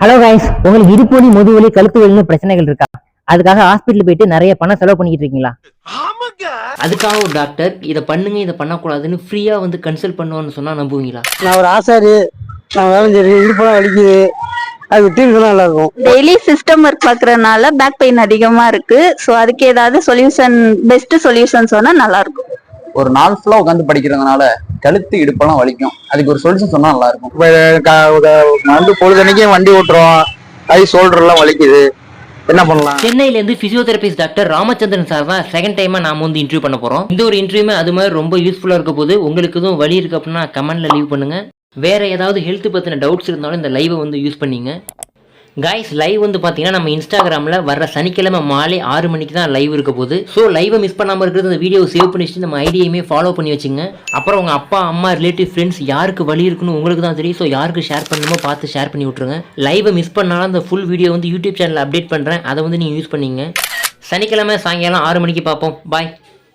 Hello guys உங்களுக்கு இடுப்பு வலி முதுகு வலி கழுத்து வலின்னு பிரச்சனைகள் இருக்கா? அதுக்காக ஹாஸ்பிட்டல் போயிட்டு நிறைய பணம் செலவு பண்ணிக்கிட்டு இருக்கீங்களா? அதுக்காக ஒரு டாக்டர் இதை பண்ணுங்க இதை பண்ணக்கூடாதுன்னு ஃப்ரீயா வந்து கன்சல்ட் பண்ணுவான்னு சொன்னா நம்புவீங்களா? நான் ஒரு ஆசாரி நான் வேலை சரி இடுப்பெல்லாம் வலிக்குது. அது விட்டு நல்லா இருக்கும் டெய்லி சிஸ்டம் ஒர்க் பார்க்கறதுனால பேக் பெயின் அதிகமா இருக்கு. ஸோ அதுக்கு ஏதாவது சொல்யூஷன் பெஸ்ட் சொல்யூஷன் சொன்னா நல்லா இருக்கும் ஒரு நாள் ஃபுல்லா உட்காந்து படிக்கிறதுனால கழுத்து இடுப்பெல்லாம் வலிக்கும். அதுக்கு ஒரு சொல்யூஷன் சொன்னா நல்லா இருக்கும் வந்து பொழுதன்னைக்கும் வண்டி ஓட்டுறோம். கை ஷோல்டர் எல்லாம் வலிக்குது. என்ன பண்ணலாம்? சென்னையில இருந்து பிசியோதெரபிஸ்ட் டாக்டர் ராமச்சந்திரன் சார் தான் செகண்ட் டைமா நாம வந்து இன்டர்வியூ பண்ண போறோம். இந்த ஒரு இன்டர்வியூமே அது மாதிரி ரொம்ப யூஸ்ஃபுல்லா இருக்க போது உங்களுக்கு எதுவும் வழி இருக்கு அப்படின்னா கமெண்ட்ல லீவ் பண்ணுங்க. வேற ஏதாவது ஹெல்த் பத்தின டவுட்ஸ் இருந்தாலும் இந்த லைவை வந்து யூஸ் பண்ணீங்க. கைஸ் லைவ் வந்து பார்த்தீங்கன்னா நம்ம இன்ஸ்டாகிராமில் வர சனிக்கிழமை மாலை ஆறு மணிக்கு தான் லைவ் இருக்க போகுது. ஸோ லைவை மிஸ் பண்ணாமல் இருக்கிறது இந்த வீடியோ சேவ் பண்ணி வச்சுட்டு நம்ம ஐடியையுமே ஃபாலோ பண்ணி வச்சுங்க. அப்புறம் உங்கள் அப்பா அம்மா ரிலேட்டிவ் ஃப்ரெண்ட்ஸ் யாருக்கு வழி இருக்குன்னு உங்களுக்கு தான் தெரியும். ஸோ யாருக்கு ஷேர் பண்ணணுமோ பார்த்து ஷேர் பண்ணி விட்ருங்க லைவை மிஸ் பண்ணாலும் அந்த ஃபுல் வீடியோ வந்து யூடியூப் சேனலில் அப்டேட் பண்ணுறேன் அதை வந்து நீங்கள் யூஸ் பண்ணிங்க. சனிக்கிழமை சாயங்காலம் ஆறு மணிக்கு பார்ப்போம். பாய்